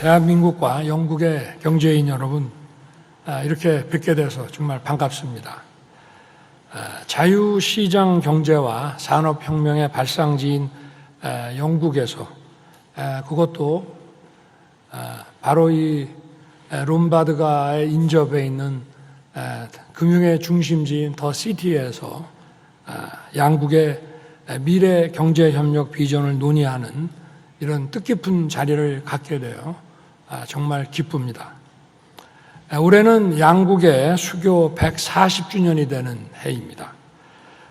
대한민국과 영국의 경제인 여러분, 아, 이렇게 뵙게 돼서 정말 반갑습니다. 아, 자유시장 경제와 산업혁명의 발상지인 아, 영국에서 아, 그것도 아, 바로 이 아, 롬바드가의 인접해 있는 아, 금융의 중심지인 더 시티에서 아, 양국의 미래 경제 협력 비전을 논의하는 이런 뜻깊은 자리를 갖게 아, 정말 기쁩니다. 아, 올해는 양국의 수교 140주년이 되는 해입니다.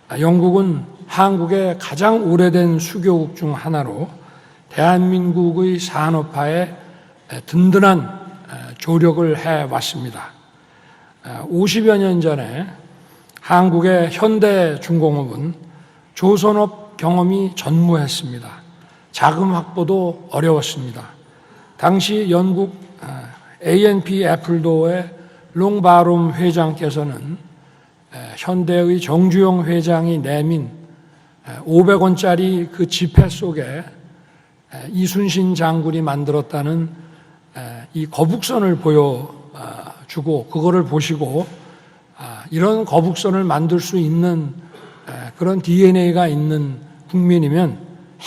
아, 영국은 한국의 가장 오래된 수교국 중 하나로 대한민국의 산업화에 든든한 조력을 해 왔습니다. 50여 년 전에 한국의 현대 중공업은 조선업 경험이 전무했습니다. 자금 확보도 어려웠습니다. 당시 영국 A&P 애플도의 롱바롬 회장께서는 현대의 정주영 회장이 내민 500원짜리 그 지폐 속에 이순신 장군이 만들었다는 이 거북선을 보여주고 그거를 보시고 아, 이런 거북선을 만들 수 있는 그런 DNA가 있는 국민이면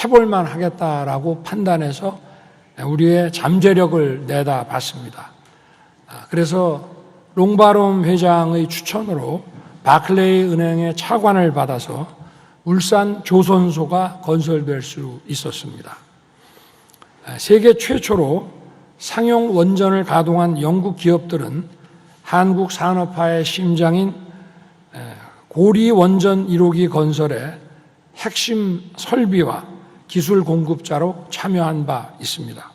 해볼만 하겠다라고 판단해서 우리의 잠재력을 내다 봤습니다. 아, 그래서 롱바롬 회장의 추천으로 바클레이 은행의 차관을 받아서 울산 조선소가 건설될 수 있었습니다. 아, 세계 최초로 상용 원전을 가동한 영국 기업들은 한국 산업화의 심장인 고리 원전 1호기 건설에 핵심 설비와 기술 공급자로 참여한 바 있습니다.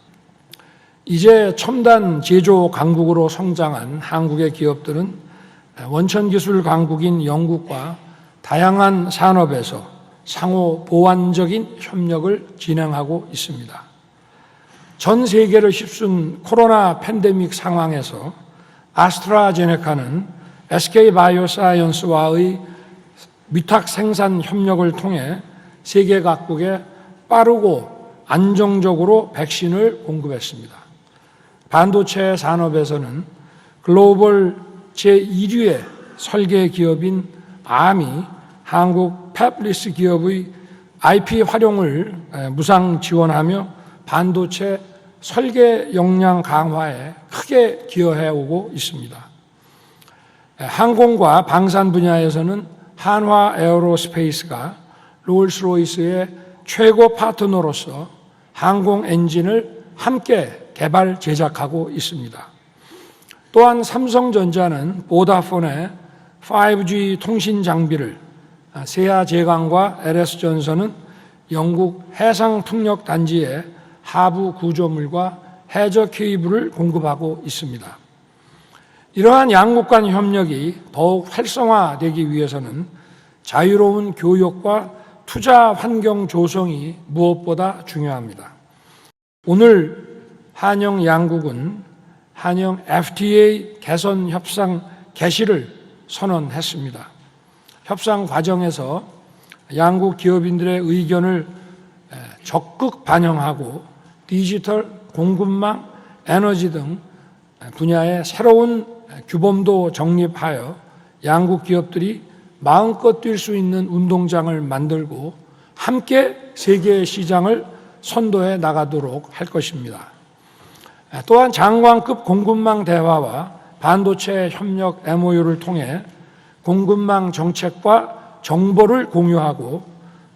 이제 첨단 제조 강국으로 성장한 한국의 기업들은 원천 기술 강국인 영국과 다양한 산업에서 상호 보완적인 협력을 진행하고 있습니다. 전 세계를 휩쓴 코로나 팬데믹 상황에서 아스트라제네카는 SK 바이오사이언스와의 위탁 생산 협력을 통해 세계 각국에 빠르고 안정적으로 백신을 공급했습니다. 반도체 산업에서는 글로벌 제1위의 설계 기업인 아미 한국 탭리스 기업의 IP 활용을 무상 지원하며 반도체 설계 역량 강화에 크게 기여해 오고 있습니다. 항공과 방산 분야에서는 한화 에어로스페이스가 롤스로이스의 최고 파트너로서 항공 엔진을 함께 개발 제작하고 있습니다. 또한 삼성전자는 보다폰의 5G 통신 장비를 세아 제강과 LS전선은 영국 해상 풍력 단지에 하부 구조물과 해저 케이블을 공급하고 있습니다. 이러한 양국 간 협력이 더욱 활성화되기 위해서는 자유로운 교역과 투자 환경 조성이 무엇보다 중요합니다. 오늘 한영 양국은 한영 FTA 개선 협상 개시를 선언했습니다. 협상 과정에서 양국 기업인들의 의견을 적극 반영하고 디지털, 공급망, 에너지 등 분야의 새로운 규범도 정립하여 양국 기업들이 마음껏 뛸 수 있는 운동장을 만들고 함께 세계 시장을 선도해 나가도록 할 것입니다. 또한 장관급 공급망 대화와 반도체 협력 MOU를 통해 공급망 정책과 정보를 공유하고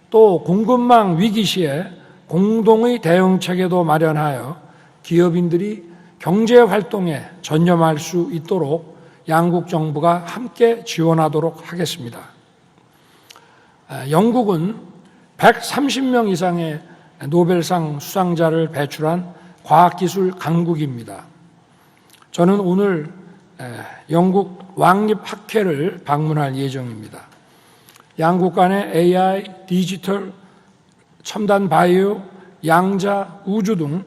또 공급망 위기 시에 공동의 대응 체계도 마련하여 기업인들이 경제 활동에 전념할 수 있도록 양국 정부가 함께 지원하도록 하겠습니다. 아, 영국은 130명 이상의 노벨상 수상자를 배출한 과학기술 강국입니다. 저는 오늘 영국 왕립학회를 방문할 예정입니다. 양국 간의 AI, 디지털, 첨단 바이오, 양자, 우주 등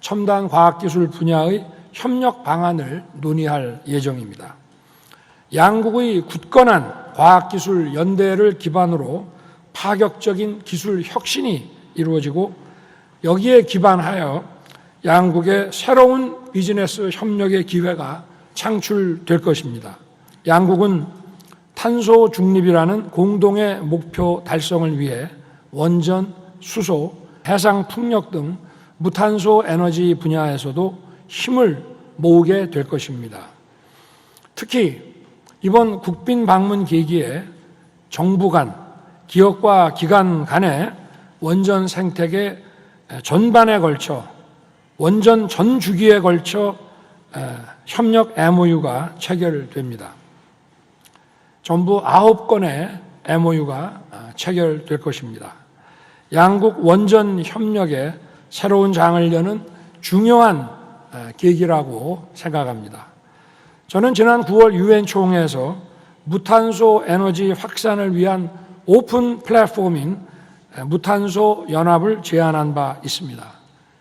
첨단 과학기술 분야의 협력 방안을 논의할 예정입니다. 양국의 굳건한 과학기술 연대를 기반으로 파격적인 기술 혁신이 이루어지고 여기에 기반하여 양국의 새로운 비즈니스 협력의 기회가 창출될 것입니다. 양국은 탄소 중립이라는 공동의 목표 달성을 위해 원전, 수소, 해상 풍력 등 무탄소 에너지 분야에서도 힘을 모으게 될 것입니다. 특히 이번 국빈 방문 계기에 정부 간, 기업과 기관 간의 원전 생태계 전반에 걸쳐 원전 전 주기에 걸쳐 협력 MOU가 체결됩니다. 전부 아홉 건의 MOU가 체결될 것입니다. 양국 원전 협력에 새로운 장을 여는 중요한 계기라고 생각합니다. 저는 지난 9월 유엔 총회에서 무탄소 에너지 확산을 위한 오픈 플랫폼인 무탄소 연합을 제안한 바 있습니다.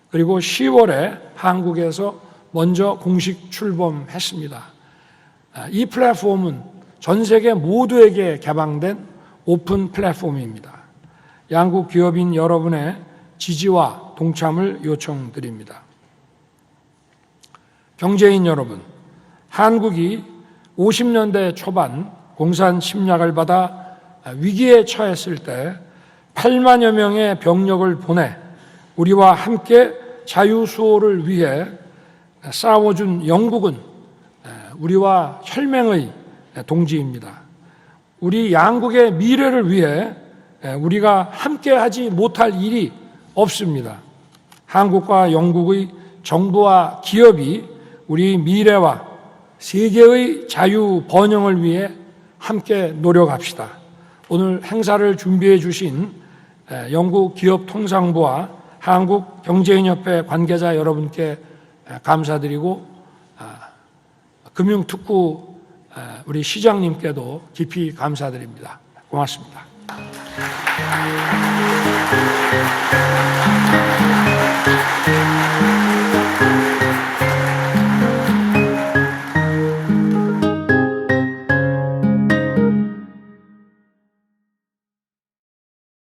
그리고 10월에 한국에서 먼저 공식 출범했습니다. 이 플랫폼은 전 세계 모두에게 개방된 오픈 플랫폼입니다. 양국 기업인 여러분의 지지와 동참을 요청드립니다. 경제인 여러분, 한국이 50년대 초반 공산 침략을 받아 위기에 처했을 때 8만여 명의 병력을 보내 우리와 함께 자유수호를 위해 싸워준 영국은 우리와 혈맹의 동지입니다. 우리 양국의 미래를 위해 우리가 함께 하지 못할 일이 없습니다. 한국과 영국의 정부와 기업이 우리 미래와 세계의 자유 번영을 위해 함께 노력합시다. 오늘 행사를 준비해 주신 영국 기업 통상부와 한국 경제인협회 관계자 여러분께 감사드리고 아, 금융특구 우리 시장님께도 깊이 감사드립니다. 고맙습니다.